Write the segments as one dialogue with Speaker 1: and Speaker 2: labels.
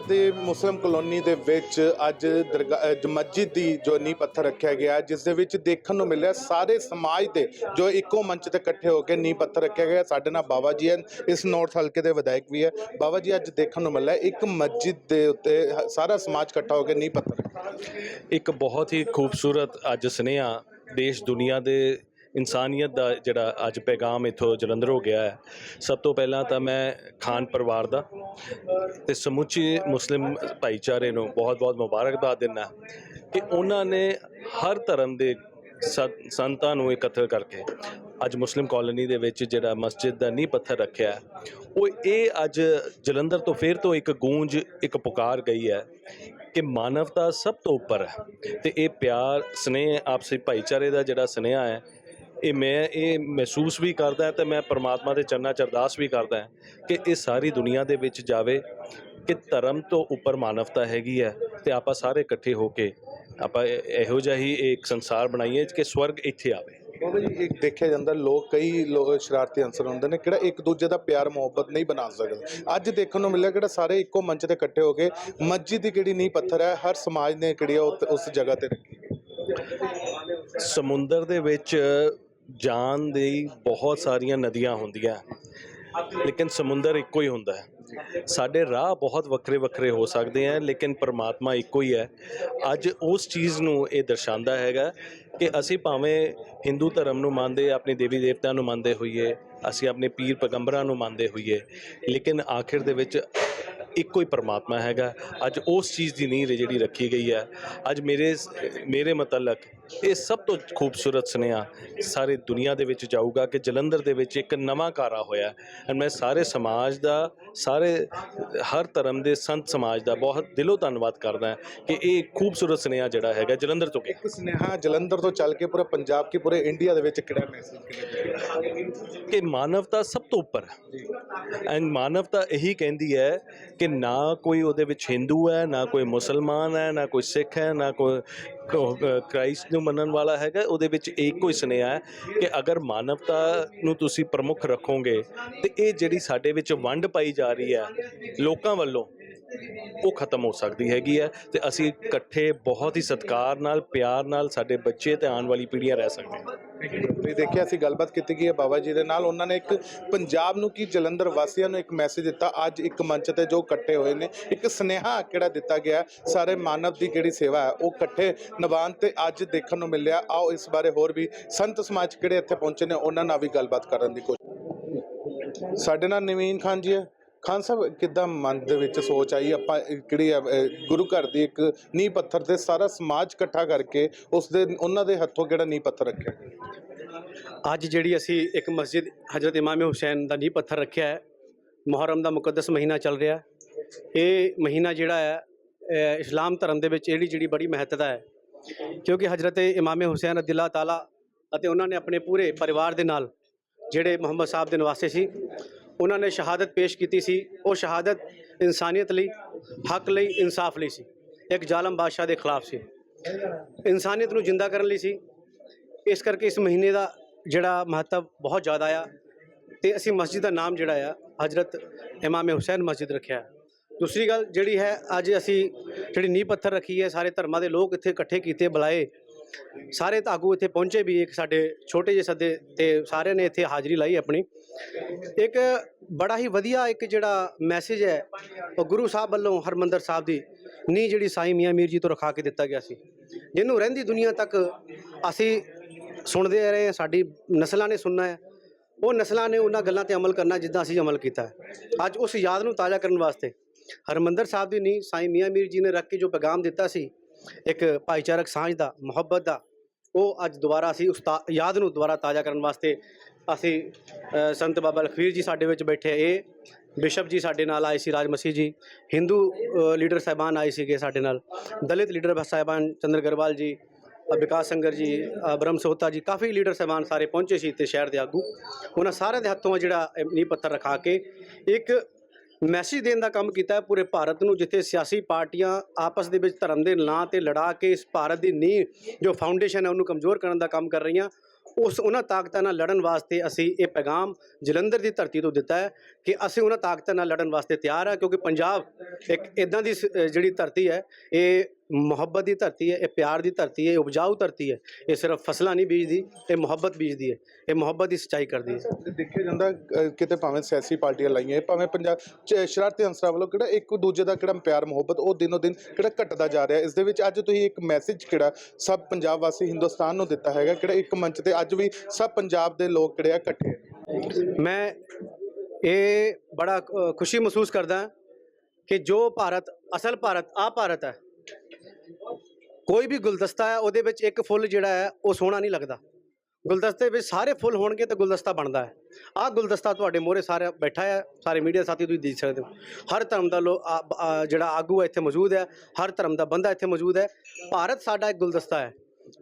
Speaker 1: ਦੇ ਮੁਸਲਿਮ ਕਲੋਨੀ ਦੇ ਵਿੱਚ ਅੱਜ ਦਰਗਾ- ਮਸਜਿਦ ਦੀ ਜੋ ਨੀਂਹ ਪੱਥਰ ਰੱਖਿਆ ਗਿਆ ਜਿਸ ਦੇ ਵਿੱਚ ਦੇਖਣ ਨੂੰ ਮਿਲਿਆ ਸਾਰੇ ਸਮਾਜ ਦੇ ਜੋ ਇੱਕੋ ਮੰਚ ਤੇ ਇਕੱਠੇ ਹੋ ਕੇ ਨੀਂਹ ਪੱਥਰ ਰੱਖਿਆ ਗਿਆ ਸਾਡੇ ਨਾਲ ਬਾਬਾ ਜੀ ਹਨ, ਇਸ ਨੌਰਥ ਹਲਕੇ ਦੇ ਵਿਧਾਇਕ ਵੀ ਹੈ ਬਾਬਾ ਜੀ, ਅੱਜ ਦੇਖਣ ਨੂੰ ਮਿਲਿਆ ਇੱਕ ਮਸਜਿਦ ਦੇ ਉੱਤੇ ਸਾਰਾ ਸਮਾਜ ਇਕੱਠਾ ਹੋ ਕੇ ਨੀਂਹ ਪੱਥਰ ਰੱਖਿਆ।
Speaker 2: ਇੱਕ ਬਹੁਤ ਹੀ ਖੂਬਸੂਰਤ ਅੱਜ ਸੁਨੇਹਾ ਦੇਸ਼ ਦੁਨੀਆ ਦੇ ਇਨਸਾਨੀਅਤ ਦਾ ਜਿਹੜਾ ਅੱਜ ਪੈਗਾਮ ਇਥੋਂ ਜਲੰਧਰ ਹੋ ਗਿਆ ਹੈ। ਸਭ ਤੋਂ ਪਹਿਲਾਂ ਤਾਂ ਮੈਂ ਖਾਨ ਪਰਿਵਾਰ ਦਾ ਤੇ ਸਮੁੱਚੇ ਮੁਸਲਿਮ ਭਾਈਚਾਰੇ ਨੂੰ ਬਹੁਤ-ਬਹੁਤ ਮੁਬਾਰਕਬਾਦ ਦਿੰਦਾ ਕਿ ਉਹਨਾਂ ਨੇ ਹਰ ਧਰਮ ਦੇ ਸੰਤਾਂ ਨੂੰ ਇਕੱਤਰ ਕਰਕੇ ਅੱਜ ਮੁਸਲਿਮ ਕਾਲੋਨੀ ਦੇ ਵਿੱਚ ਜਿਹੜਾ ਮਸਜਿਦ ਦਾ ਨੀਂਹ ਪੱਥਰ ਰੱਖਿਆ ਉਹ ਇਹ ਅੱਜ ਜਲੰਧਰ ਤੋਂ ਫਿਰ ਤੋਂ ਇੱਕ ਗੂੰਜ, ਇੱਕ ਪੁਕਾਰ ਗਈ ਹੈ ਕਿ ਮਾਨਵਤਾ ਸਭ ਤੋਂ ਉੱਪਰ ਹੈ ਤੇ ਇਹ ਪਿਆਰ, ਸਨੇਹ, ਆਪਸੀ ਭਾਈਚਾਰੇ ਦਾ ਜਿਹੜਾ ਸਨੇਹਾ ਹੈ ਇਹ ਮੈਂ ਇਹ ਮਹਿਸੂਸ ਵੀ ਕਰਦਾ ਤੇ ਮੈਂ ਪ੍ਰਮਾਤਮਾ ਦੇ ਚਰਨਾਂ 'ਚ ਅਰਦਾਸ ਵੀ ਕਰਦਾ ਕਿ ਇਹ ਸਾਰੀ ਦੁਨੀਆ ਦੇ ਵਿੱਚ ਜਾਵੇ ਕਿ ਧਰਮ ਤੋਂ ਉੱਪਰ ਮਾਨਵਤਾ ਹੈਗੀ ਹੈ ਤੇ ਆਪਾਂ ਸਾਰੇ ਇਕੱਠੇ ਹੋ ਕੇ ਆਪਾਂ ਇਹ- ਜਿਹਾ ਹੀ ਇੱਕ ਸੰਸਾਰ ਬਣਾਈਏ ਕਿ ਸਵਰਗ ਇੱਥੇ ਆਵੇ।
Speaker 1: ਬਾਬਾ ਜੀ ਇੱਕ ਦੇਖਿਆ ਜਾਂਦਾ ਲੋਕ ਕਈ ਲੋਕ ਸ਼ਰਾਰਤੀ ਅੰਸਰ ਹੁੰਦੇ ਨੇ ਕਿਹੜਾ ਇੱਕ ਦੂਜੇ ਦਾ ਪਿਆਰ ਮੁਹੱਬਤ ਨਹੀਂ ਬਣਾ ਸਕਦੇ। ਅੱਜ ਦੇਖਣ ਨੂੰ ਮਿਲਿਆ ਕਿਹੜਾ ਸਾਰੇ ਇੱਕੋ ਮੰਚ ਤੇ ਇਕੱਠੇ ਹੋ ਕੇ ਮਸਜਿਦ ਦੀ ਕਿਹੜੀ ਨੀਂਹ ਪੱਥਰ ਹੈ ਹਰ ਸਮਾਜ ਨੇ ਕਿਹੜੀ ਉਸ ਜਗ੍ਹਾ ਤੇ ਰੱਖੀ।
Speaker 2: ਸਮੁੰਦਰ ਦੇ ਵਿੱਚ ਜਾਣ ਦੀ ਬਹੁਤ ਸਾਰੀਆਂ ਨਦੀਆਂ ਹੁੰਦੀਆਂ। ਲੇਕਿਨ ਸਮੁੰਦਰ ਇੱਕੋ ਹੀ ਹੁੰਦਾ ਹੈ। ਸਾਡੇ ਰਾਹ ਬਹੁਤ ਵੱਖਰੇ ਵੱਖਰੇ ਹੋ ਸਕਦੇ ਆ ਲੇਕਿਨ ਪਰਮਾਤਮਾ ਇੱਕੋ ਹੀ ਹੈ। ਅੱਜ ਉਸ ਚੀਜ਼ ਨੂੰ ਇਹ ਦਰਸਾਉਂਦਾ ਹੈਗਾ ਕਿ ਅਸੀਂ ਭਾਵੇਂ ਹਿੰਦੂ ਧਰਮ ਨੂੰ ਮੰਨਦੇ, ਆਪਣੇ ਦੇਵੀ ਦੇਵਤਿਆਂ ਨੂੰ ਮੰਨਦੇ ਹੋਈਏ, ਅਸੀਂ ਆਪਣੇ ਪੀਰ ਪੈਗੰਬਰਾਂ ਨੂੰ ਮੰਨਦੇ ਹੋਈਏ, ਲੇਕਿਨ ਆਖਿਰ ਦੇ ਵਿੱਚ ਇੱਕੋ ਹੀ ਪਰਮਾਤਮਾ ਹੈਗਾ। ਅੱਜ ਉਸ ਚੀਜ਼ ਦੀ ਨੀਂਹ ਜਿਹੜੀ ਰੱਖੀ ਗਈ ਹੈ। ਅੱਜ ਮੇਰੇ ਮੇਰੇ ਮਤਲਕ ਇਹ ਸਭ ਤੋਂ ਖੂਬਸੂਰਤ ਸੁਨੇਹਾ ਸਾਰੇ ਦੁਨੀਆ ਦੇ ਵਿੱਚ ਜਾਊਗਾ ਕਿ ਜਲੰਧਰ ਦੇ ਵਿੱਚ ਇੱਕ ਨਵਾਂ ਕਾਰਾ ਹੋਇਆ ਐਂਡ ਮੈਂ ਸਾਰੇ ਸਮਾਜ ਦਾ ਸਾਰੇ ਹਰ ਧਰਮ ਦੇ ਸੰਤ ਸਮਾਜ ਦਾ ਬਹੁਤ ਦਿਲੋਂ ਧੰਨਵਾਦ ਕਰਦਾ ਹਾਂ ਕਿ ਇਹ ਖੂਬਸੂਰਤ ਸੁਨੇਹਾ ਜਿਹੜਾ ਹੈਗਾ ਜਲੰਧਰ ਤੋਂ
Speaker 1: ਇੱਕ ਸੁਨੇਹਾ ਜਲੰਧਰ ਤੋਂ ਚੱਲ ਕੇ ਪੂਰੇ ਪੰਜਾਬ ਕੀ ਪੂਰੇ ਇੰਡੀਆ ਦੇ ਵਿੱਚ ਕਿਹੜਾ ਮੈਸੇਜ
Speaker 2: ਕਿ ਮਾਨਵਤਾ ਸਭ ਤੋਂ ਉੱਪਰ ਐਂਡ ਮਾਨਵਤਾ ਇਹੀ ਕਹਿੰਦੀ ਹੈ ਕਿ ਨਾ ਕੋਈ ਉਹਦੇ ਵਿੱਚ ਹਿੰਦੂ ਹੈ ਨਾ ਕੋਈ ਮੁਸਲਮਾਨ ਹੈ ਨਾ ਕੋਈ ਸਿੱਖ ਹੈ ਨਾ ਕੋਈ ਕ੍ਰਾਈਸਟ ਨੂੰ ਮੰਨਣ ਵਾਲਾ ਹੈਗਾ, ਉਹਦੇ ਵਿੱਚ ਇੱਕੋ ਹੀ ਸੁਨੇਹਾ ਹੈ ਕਿ ਅਗਰ ਮਾਨਵਤਾ ਨੂੰ ਤੁਸੀਂ ਪ੍ਰਮੁੱਖ ਰੱਖੋਗੇ ਤੇ ਇਹ ਜਿਹੜੀ ਸਾਡੇ ਵਿੱਚ ਵੰਡ ਪਾਈ ਜਾ ਰਹੀ ਹੈ ਲੋਕਾਂ ਵੱਲੋਂ ਉਹ ਖਤਮ ਹੋ ਸਕਦੀ ਹੈਗੀ ਹੈ ਤੇ ਅਸੀਂ ਇਕੱਠੇ ਬਹੁਤ ਹੀ ਸਤਿਕਾਰ ਨਾਲ, ਪਿਆਰ ਨਾਲ ਸਾਡੇ ਬੱਚੇ ਤੇ ਆਉਣ ਵਾਲੀ ਪੀੜ੍ਹੀਆਂ ਰਹਿ ਸਕਦੇ ਹਾਂ।
Speaker 1: ਤੁਸੀਂ ਦੇਖਿਆ, ਅਸੀਂ ਗੱਲਬਾਤ ਕੀਤੀ ਗਈ ਹੈ ਬਾਬਾ ਜੀ ਦੇ ਨਾਲ। ਉਹਨਾਂ ਨੇ ਇੱਕ ਪੰਜਾਬ ਨੂੰ ਕੀ ਜਲੰਧਰ ਵਾਸੀਆਂ ਨੂੰ ਇੱਕ ਮੈਸੇਜ ਦਿੱਤਾ। ਅੱਜ ਇੱਕ ਮੰਚ ਤੇ ਜੋ ਇਕੱਠੇ ਹੋਏ ਨੇ, ਇੱਕ ਸੁਨੇਹਾ ਕਿਹੜਾ ਦਿੱਤਾ ਗਿਆ ਸਾਰੇ ਮਾਨਵ ਦੀ ਜਿਹੜੀ ਸੇਵਾ ਹੈ, ਉਹ ਇਕੱਠੇ ਨਿਭਾਉਣ ਤੇ ਅੱਜ ਦੇਖਣ ਨੂੰ ਮਿਲਿਆ। ਆਓ ਇਸ ਬਾਰੇ ਹੋਰ ਵੀ ਸੰਤ ਸਮਾਜ ਕਿਹੜੇ ਇੱਥੇ ਪਹੁੰਚੇ ਨੇ, ਉਹਨਾਂ ਨਾਲ ਵੀ ਗੱਲਬਾਤ ਕਰਨ ਦੀ ਕੋਸ਼ਿਸ਼। ਸਾਡੇ ਨਾਲ ਨਵੀਨ ਖਾਨ ਜੀ ਹੈ। ਖਾਨ ਸਾਹਿਬ ਕਿੱਦਾਂ ਮਨ ਦੇ ਵਿੱਚ ਸੋਚ ਆਈ? ਆਪਾਂ ਕਿਹੜੀ ਆ, ਅਹ, ਗੁਰੂ ਘਰ ਦੀ ਇੱਕ ਨੀਂਹ ਪੱਥਰ ਤੇ ਸਾਰਾ ਸਮਾਜ ਇਕੱਠਾ ਕਰਕੇ ਉਸ ਦੇ ਉਹਨਾਂ ਦੇ ਹੱਥੋਂ ਕਿਹੜਾ ਨੀਂਹ ਪੱਥਰ ਰੱਖਿਆ?
Speaker 3: ਅੱਜ ਜਿਹੜੀ ਅਸੀਂ ਇੱਕ ਮਸਜਿਦ ਹਜ਼ਰਤ ਇਮਾਮ ਹੁਸੈਨ ਦਾ ਨੀਂਹ ਪੱਥਰ ਰੱਖਿਆ ਹੈ ਮੁਹਰਮ ਦਾ ਮੁਕੱਦਸ ਮਹੀਨਾ ਚੱਲ ਰਿਹਾ ਹੈ। ਇਹ ਮਹੀਨਾ ਜਿਹੜਾ ਹੈ ਅਹ ਇਸਲਾਮ ਧਰਮ ਦੇ ਵਿੱਚ ਇਹਦੀ ਜਿਹੜੀ ਬੜੀ ਮਹੱਤਤਾ ਹੈ। ਕਿਉਂਕਿ ਹਜ਼ਰਤ ਇਮਾਮ ਹੁਸੈਨ ਰਜ਼ੀਅੱਲਾਹ ਤਾਲਾ ਅਤੇ ਉਹਨਾਂ ਨੇ ਆਪਣੇ ਪੂਰੇ ਪਰਿਵਾਰ ਦੇ ਨਾਲ ਜਿਹੜੇ ਮੁਹੰਮਦ ਸਾਹਿਬ ਦੇ ਨਿਵਾਸੀ ਸੀ ਉਹਨਾਂ ਨੇ ਸ਼ਹਾਦਤ ਪੇਸ਼ ਕੀਤੀ ਸੀ। ਉਹ ਸ਼ਹਾਦਤ ਇਨਸਾਨੀਅਤ ਲਈ, ਹੱਕ ਲਈ, ਇਨਸਾਫ ਲਈ ਸੀ। ਇੱਕ ਜ਼ਾਲਮ ਬਾਦਸ਼ਾਹ ਦੇ ਖਿਲਾਫ ਸੀ। ਇਨਸਾਨੀਅਤ ਨੂੰ ਜਿੰਦਾ ਕਰਨ ਲਈ ਸੀ। ਇਸ ਕਰਕੇ ਇਸ ਮਹੀਨੇ ਦਾ ਜਿਹੜਾ ਮਹੱਤਵ ਬਹੁਤ ਜ਼ਿਆਦਾ ਆ ਤੇ ਅਸੀਂ ਮਸਜਿਦ ਦਾ ਨਾਮ ਜਿਹੜਾ ਆ, ਹਜ਼ਰਤ ਇਮਾਮ ਹੁਸੈਨ ਮਸਜਿਦ ਰੱਖਿਆ। ਦੂਸਰੀ ਗੱਲ ਜਿਹੜੀ ਹੈ, ਅੱਜ ਅਸੀਂ ਜਿਹੜੀ ਨੀਂਹ ਪੱਥਰ ਰੱਖੀ ਹੈ, ਸਾਰੇ ਧਰਮਾਂ ਦੇ ਲੋਕ ਇੱਥੇ ਇਕੱਠੇ ਕੀਤੇ ਬੁਲਾਏ। ਸਾਰੇ ਧਾਗੂ ਇੱਥੇ ਪਹੁੰਚੇ ਵੀ ਇੱਕ ਸਾਡੇ ਛੋਟੇ ਜਿਹੇ ਸੱਦੇ ਤੇ ਸਾਰਿਆਂ ਨੇ ਇੱਥੇ ਹਾਜ਼ਰੀ ਲਾਈ ਆਪਣੀ। ਇੱਕ ਬੜਾ ਹੀ ਵਧੀਆ ਇੱਕ ਜਿਹੜਾ ਮੈਸੇਜ ਹੈ ਉਹ ਗੁਰੂ ਸਾਹਿਬ ਵੱਲੋਂ ਹਰਮੰਦਰ ਸਾਹਿਬ ਦੀ ਨੀ ਜਿਹੜੀ ਸਾਈ ਮੀਆਂ ਮੀਰ ਜੀ ਤੋਂ ਰਖਾ ਕੇ ਦਿੱਤਾ ਗਿਆ ਸੀ। ਜਿਹਨੂੰ ਰਹਿੰਦੀ ਦੁਨੀਆ ਤੱਕ ਅਸੀਂ ਸੁਣਦੇ ਰਹੇ ਹਾਂ, ਸਾਡੀ ਨਸਲਾਂ ਨੇ ਸੁਣਨਾ ਹੈ। ਉਹ ਨਸਲਾਂ ਨੇ ਉਹਨਾਂ ਗੱਲਾਂ ਤੇ ਅਮਲ ਕਰਨਾ ਜਿੱਦਾਂ ਅਸੀਂ ਅਮਲ ਕੀਤਾ ਅੱਜ ਉਸ ਯਾਦ ਨੂੰ ਤਾਜ਼ਾ ਕਰਨ ਵਾਸਤੇ ਹਰਮੰਦਰ ਸਾਹਿਬ ਦੀ ਨੀ ਸਾਈ ਮੀਆਂ ਮੀਰ ਜੀ ਨੇ ਰੱਖ ਕੇ ਜੋ ਪੈਗਾਮ ਦਿੱਤਾ ਸੀ ਇੱਕ ਭਾਈਚਾਰਕ ਸਾਂਝ ਦਾ ਮੁਹੱਬਤ ਦਾ ਉਹ ਅੱਜ ਦੁਬਾਰਾ ਅਸੀਂ ਉਸ ਤਾ- ਯਾਦ ਨੂੰ ਦੁਬਾਰਾ ਤਾਜ਼ਾ ਕਰਨ ਵਾਸਤੇ ਅਸੀਂ ਸੰਤ ਬਾਬਾ ਲਖਵੀਰ ਜੀ ਸਾਡੇ ਵਿੱਚ ਬੈਠੇ ਇਹ ਬਿਸ਼ਪ ਜੀ ਸਾਡੇ ਨਾਲ ਆਏ ਸੀ ਰਾਜ ਮਸੀਹ ਜੀ। ਹਿੰਦੂ ਲੀਡਰ ਸਾਹਿਬਾਨ ਆਏ ਸੀਗੇ ਸਾਡੇ ਨਾਲ। ਦਲਿਤ ਲੀਡਰ ਸਾਹਿਬਾਨ ਚੰਦਰ ਗਰਵਾਲ ਜੀ ਵਿਕਾਸ ਸੰਗਰ ਜੀ ਅ, ਬ੍ਰਹਮ ਸੋਤਾ ਜੀ ਕਾਫੀ ਲੀਡਰ ਸਾਹਿਬਾਨ ਸਾਰੇ ਪਹੁੰਚੇ ਸੀ ਤੇ ਸ਼ਹਿਰ ਦੇ ਆਗੂ। ਉਹਨਾਂ ਸਾਰਿਆਂ ਦੇ ਹੱਥੋਂ ਜਿਹੜਾ ਇਹ ਨੀਂਹ ਪੱਥਰ ਰਖਾ ਕੇ ਇੱਕ ਮੈਸੇਜ ਦੇਣ ਦਾ ਕੰਮ ਕੀਤਾ ਹੈ ਪੂਰੇ ਭਾਰਤ ਨੂੰ, ਜਿੱਥੇ ਸਿਆਸੀ ਪਾਰਟੀਆਂ ਆਪਸ ਦੇ ਵਿੱਚ ਧਰਮ ਦੇ ਨਾਂ ਤੇ ਲੜਾ ਕੇ ਇਸ ਭਾਰਤ ਦੀ ਨੀਂਹ, ਜੋ ਫਾਊਂਡੇਸ਼ਨ ਹੈ, ਉਹਨੂੰ ਕਮਜ਼ੋਰ ਕਰਨ ਦਾ ਕੰਮ ਕਰ ਰਹੀਆਂ। ਉਸ ਉਹਨਾਂ ਤਾਕਤਾਂ ਨਾਲ ਲੜਨ ਵਾਸਤੇ ਅਸੀਂ ਇਹ ਪੈਗਾਮ ਜਲੰਧਰ ਦੀ ਧਰਤੀ ਤੋਂ ਦਿੱਤਾ ਹੈ ਕਿ ਅਸੀਂ ਉਹਨਾਂ ਤਾਕਤਾਂ ਨਾਲ ਲੜਨ ਵਾਸਤੇ ਤਿਆਰ ਹਾਂ, ਕਿਉਂਕਿ ਪੰਜਾਬ ਇੱਕ ਇਦਾਂ ਦੀ ਸ- ਜਿਹੜੀ ਧਰਤੀ ਹੈ, ਇਹ ਮੁਹੱਬਤ ਦੀ ਧਰਤੀ ਹੈ ਇਹ ਪਿਆਰ ਦੀ ਧਰਤੀ ਹੈ ਇਹ ਉਪਜਾਊ ਧਰਤੀ ਹੈ। ਇਹ ਸਿਰਫ ਫਸਲਾਂ ਨਹੀਂ ਬੀਜਦੀ ਇਹ ਮੁਹੱਬਤ ਬੀਜਦੀ ਹੈ। ਇਹ ਮੁਹੱਬਤ ਦੀ ਸੱਚਾਈ ਕਰਦੀ ਹੈ।
Speaker 1: ਦੇਖਿਆ ਜਾਂਦਾ ਅ, ਕਿਤੇ ਭਾਵੇਂ ਸਿਆਸੀ ਪਾਰਟੀਆਂ ਲਾਈਆਂ ਭਾਵੇਂ ਪੰਜਾਬ ਚ ਸ਼ਰਾਰਤੀ ਅੰਸਰਾਂ ਵੱਲੋਂ ਕਿਹੜਾ ਇੱਕ ਦੂਜੇ ਦਾ ਕਿਹੜਾ ਪਿਆਰ ਮੁਹੱਬਤ ਉਹ ਦਿਨੋ ਦਿਨ ਕਿਹੜਾ ਘਟਦਾ ਜਾ ਰਿਹਾ। ਇਸ ਦੇ ਵਿੱਚ ਅੱਜ ਤੁਸੀਂ ਇੱਕ ਮੈਸੇਜ ਕਿਹੜਾ ਸਭ ਪੰਜਾਬ ਵਾਸੀ ਹਿੰਦੁਸਤਾਨ ਨੂੰ ਦਿੱਤਾ ਹੈਗਾ ਕਿਹੜਾ ਇੱਕ ਮੰਚ ਤੇ ਅੱਜ ਵੀ ਸਭ ਪੰਜਾਬ ਦੇ ਲੋਕ ਕਿਹੜੇ ਆ ਇਕੱਠੇ ਆ।
Speaker 3: ਮੈਂ ਇਹ ਬੜਾ ਅ, ਖੁਸ਼ੀ ਮਹਿਸੂਸ ਕਰਦਾ ਕਿ ਜੋ ਭਾਰਤ ਅਸਲ ਭਾਰਤ ਆ ਭਾਰਤ ਹੈ ਕੋਈ ਵੀ ਗੁਲਦਸਤਾ ਹੈ, ਉਹਦੇ ਵਿੱਚ ਇੱਕ ਫੁੱਲ ਜਿਹੜਾ ਹੈ, ਉਹ ਸੋਹਣਾ ਨਹੀਂ ਲੱਗਦਾ। ਗੁਲਦਸਤੇ ਵਿੱਚ ਸਾਰੇ ਫੁੱਲ ਹੋਣਗੇ ਤਾਂ ਗੁਲਦਸਤਾ ਬਣਦਾ ਹੈ। ਆਹ ਗੁਲਦਸਤਾ ਤੁਹਾਡੇ ਮੋਹਰੇ ਸਾਰੇ ਬੈਠਾ ਹੈ, ਸਾਰੇ ਮੀਡੀਆ ਸਾਥੀ ਤੁਸੀਂ ਦੇਖ ਸਕਦੇ ਹੋ। ਹਰ ਧਰਮ ਦਾ ਲੋ ਜਿਹੜਾ ਆਗੂ ਹੈ ਇੱਥੇ ਮੌਜੂਦ ਹੈ, ਹਰ ਧਰਮ ਦਾ ਬੰਦਾ ਇੱਥੇ ਮੌਜੂਦ ਹੈ। ਭਾਰਤ ਸਾਡਾ ਇੱਕ ਗੁਲਦਸਤਾ ਹੈ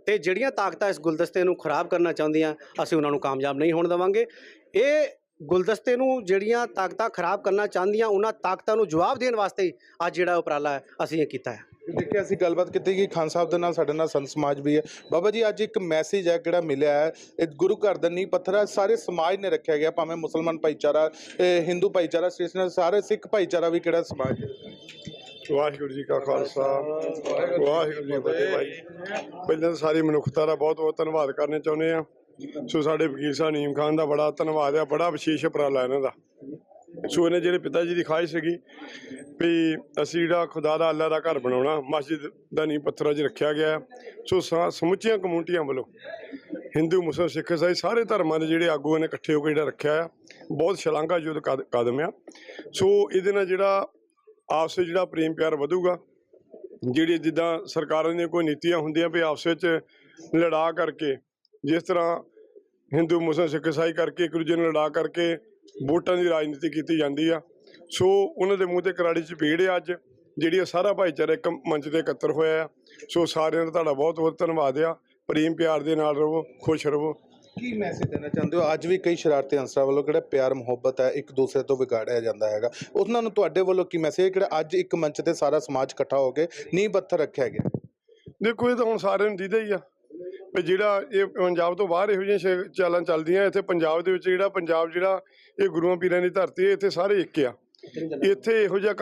Speaker 3: ਤੇ ਜਿਹੜੀਆਂ ਤਾਕਤਾਂ ਇਸ ਗੁਲਦਸਤੇ ਨੂੰ ਖਰਾਬ ਕਰਨਾ ਚਾਹੁੰਦੀਆਂ, ਅਸੀਂ ਉਹਨਾਂ ਨੂੰ ਕਾਮਯਾਬ ਨਹੀਂ ਹੋਣ ਦੇਵਾਂਗੇ। ਇਹ ਗੁਲਦਸਤੇ ਨੂੰ ਜਿਹੜੀਆਂ ਤਾਕਤਾਂ ਖਰਾਬ ਕਰਨਾ ਚਾਹੁੰਦੀਆਂ, ਉਹਨਾਂ ਤਾਕਤਾਂ ਨੂੰ ਜਵਾਬ ਦੇਣ ਵਾਸਤੇ ਅੱਜ ਜਿਹੜਾ ਉਪਰਾਲਾ ਹੈ, ਅਸੀਂ ਇਹ ਕੀਤਾ ਹੈ।
Speaker 1: ਦੇਖਿਆ ਅਸੀਂ ਗੱਲਬਾਤ ਕੀਤੀ ਕਿ ਖਾਨ ਸਾਹਿਬ ਦੇ ਨਾਲ ਸਾਡੇ ਨਾਲ ਸੰਤ ਸਮਾਜ ਵੀ ਹੈ। ਬਾਬਾ ਜੀ, ਅੱਜ ਇੱਕ ਮੈਸੇਜ ਹੈ ਕਿਹੜਾ ਮਿਲਿਆ ਹੈ। ਇਹ ਗੁਰੂ ਘਰ ਦਾ ਨੀਂਹ ਪੱਥਰ ਹੈ। ਸਾਰੇ ਸਮਾਜ ਨੇ ਰੱਖਿਆ ਗਿਆ, ਭਾਵੇਂ ਮੁਸਲਮਾਨ ਭਾਈਚਾਰਾ, ਇਹ ਹਿੰਦੂ ਭਾਈਚਾਰਾ ਸਟੇਸ਼ਨਰ ਸਾਰੇ ਸਿੱਖ ਭਾਈਚਾਰਾ ਵੀ ਕਿਹੜਾ ਸਮਾਜ
Speaker 4: ਵਾਹਿਗੁਰੂ ਜੀ ਕਾ ਖਾਲਸਾ। ਵਾਹਿਗੁਰੂ ਜੀ ਕੀ ਫਤਿਹ ਭਾਈ। ਪਹਿਲਾਂ ਤਾਂ ਸਾਰੀ ਮਨੁੱਖਤਾ ਦਾ ਬਹੁਤ ਬਹੁਤ ਧੰਨਵਾਦ ਕਰਨਾ ਚਾਹੁੰਦੇ ਆ ਸੋ ਸਾਡੇ ਵਕੀਲ ਸਾਹਿਬ ਨੀਮ ਖਾਨ ਦਾ ਬੜਾ ਧੰਨਵਾਦ ਆ ਬੜਾ ਵਿਸ਼ੇਸ਼ ਉਪਰਾਲਾ ਇਹਨਾਂ ਦਾ। ਸੋ ਇਹਨੇ ਜਿਹੜੇ ਪਿਤਾ ਜੀ ਦੀ ਖਾਹਿਸ਼ ਸੀਗੀ ਵੀ ਅਸੀਂ ਜਿਹੜਾ ਖੁਦਾ ਦਾ ਅੱਲਾ ਦਾ ਘਰ ਬਣਾਉਣਾ, ਮਸਜਿਦ ਦਾ ਨੀਂਹ ਪੱਥਰ ਅੱਜ ਰੱਖਿਆ ਗਿਆ ਸੋ ਸਾ- ਸਮੁੱਚੀਆਂ ਕਮਿਊਨਿਟੀਆਂ ਵੱਲੋਂ ਹਿੰਦੂ, ਮੁਸਲਮਾਨ, ਸਿੱਖ ਇਸਾਈ ਸਾਰੇ ਧਰਮਾਂ ਦੇ ਜਿਹੜੇ ਆਗੂ ਨੇ ਇਕੱਠੇ ਹੋ ਕੇ ਜਿਹੜਾ ਰੱਖਿਆ ਆ, ਬਹੁਤ ਸ਼ਲਾਘਾਯੋਗ ਕਦ- ਕਦਮ ਆ। ਸੋ ਇਹਦੇ ਨਾਲ ਜਿਹੜਾ ਆਪਸ ਵਿੱਚ ਜਿਹੜਾ ਪ੍ਰੇਮ ਪਿਆਰ ਵਧੂਗਾ, ਜਿਹੜੀ ਜਿੱਦਾਂ ਸਰਕਾਰਾਂ ਦੀਆਂ ਕੋਈ ਨੀਤੀਆਂ ਹੁੰਦੀਆਂ ਵੀ ਆਪਸ ਵਿੱਚ ਲੜਾ ਕਰਕੇ, ਜਿਸ ਤਰ੍ਹਾਂ ਹਿੰਦੂ, ਮੁਸਲਮਾਨ, ਸਿੱਖ ਇਸਾਈ ਕਰਕੇ ਇੱਕ ਦੂਜੇ ਨੂੰ ਲੜਾ ਕਰਕੇ ਵੋਟਾਂ ਦੀ ਰਾਜਨੀਤੀ ਕੀਤੀ ਜਾਂਦੀ ਆ। ਸੋ ਉਹਨਾਂ ਦੇ ਮੂੰਹ ਤੇ ਕਰਾੜੀ ਚ ਪੀੜ ਆ ਅੱਜ ਜਿਹੜੀ ਇਹ ਸਾਰਾ ਭਾਈਚਾਰਾ ਇੱਕ ਮੰਚ ਤੇ ਇਕੱਤਰ ਹੋਇਆ ਆ। ਸੋ ਸਾਰਿਆਂ ਦਾ ਤੁਹਾਡਾ ਬਹੁਤ ਬਹੁਤ ਧੰਨਵਾਦ ਆ। ਪ੍ਰੇਮ ਪਿਆਰ ਦੇ ਨਾਲ ਰਹੋ ਖੁਸ਼ ਰਹੋ।
Speaker 1: ਕੀ ਮੈਸੇਜ ਦੇਣਾ ਚਾਹੁੰਦੇ ਹੋ? ਅੱਜ ਵੀ ਕਈ ਸ਼ਰਾਰਤੀ ਅੰਸਰਾਂ ਵੱਲੋਂ ਕਿਹੜਾ ਪਿਆਰ ਮੁਹੱਬਤ ਹੈ ਇੱਕ ਦੂਸਰੇ ਤੋਂ ਵਿਗਾੜਿਆ ਜਾਂਦਾ ਹੈਗਾ। ਉਹਨਾਂ ਨੂੰ ਤੁਹਾਡੇ ਵੱਲੋਂ ਕੀ ਮੈਸੇਜ ਕਿਹੜਾ ਅੱਜ ਇੱਕ ਮੰਚ ਤੇ ਸਾਰਾ ਸਮਾਜ ਇਕੱਠਾ ਹੋ ਕੇ ਨੀਂਹ ਪੱਥਰ ਰੱਖਿਆ ਗਿਆ?
Speaker 4: ਦੇਖੋ ਇਹ ਤਾਂ ਹੁਣ ਸਾਰਿਆਂ ਨੂੰ ਦੀਦਾ ਹੀ ਆ। ਵੀ ਜਿਹੜਾ ਇਹ ਪੰਜਾਬ ਤੋਂ ਬਾਹਰ ਇਹੋ ਜਿਹੀਆਂ ਚਾਲਾਂ ਚੱਲਦੀਆਂ ਇੱਥੇ ਪੰਜਾਬ ਦੇ ਵਿੱਚ ਜਿਹੜਾ ਪੰਜਾਬ ਜਿਹੜਾ ਇਹ ਗੁਰੂਆਂ ਪੀਰਾਂ ਦੀ ਧਰਤੀ ਹੈ ਇੱਥੇ ਸਾਰੇ ਇੱਕ ਆ। ਇੱਥੇ ਇਹੋ ਜਿਹਾ